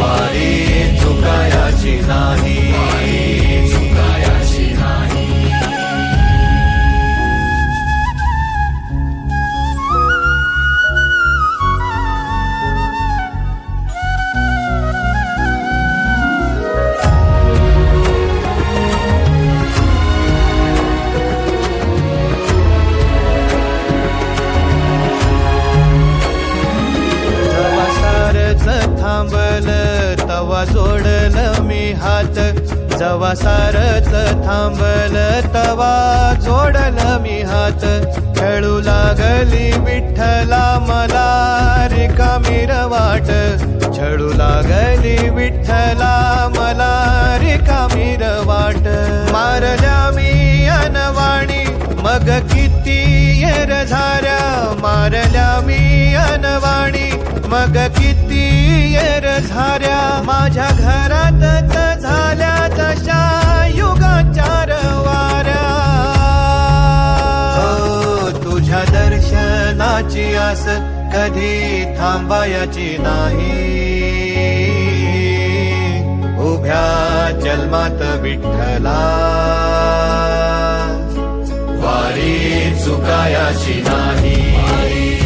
वारी चुकायाची नाही. जवा सारच थांबल जवा जोडल मी हात जवा सारच थांबल तवा जोडल मी हात. खेळू लागली विठ्ठला मला रिकामी वाट. छळू लागली विठ्ठला मला रिकामी वाट. मारल्या मी अनवाणी मग किती येर झाऱ्या मारल्या मी अनवाणी. मग किती येर झाऱ्या माझ्या घरातच झाल्या तशा युगाचार वाऱ्या हो, तुझ्या दर्शनाची आस कधी थांबायची नाही. उभ्या जन्मात विठ्ठला. चुकायाची नाही.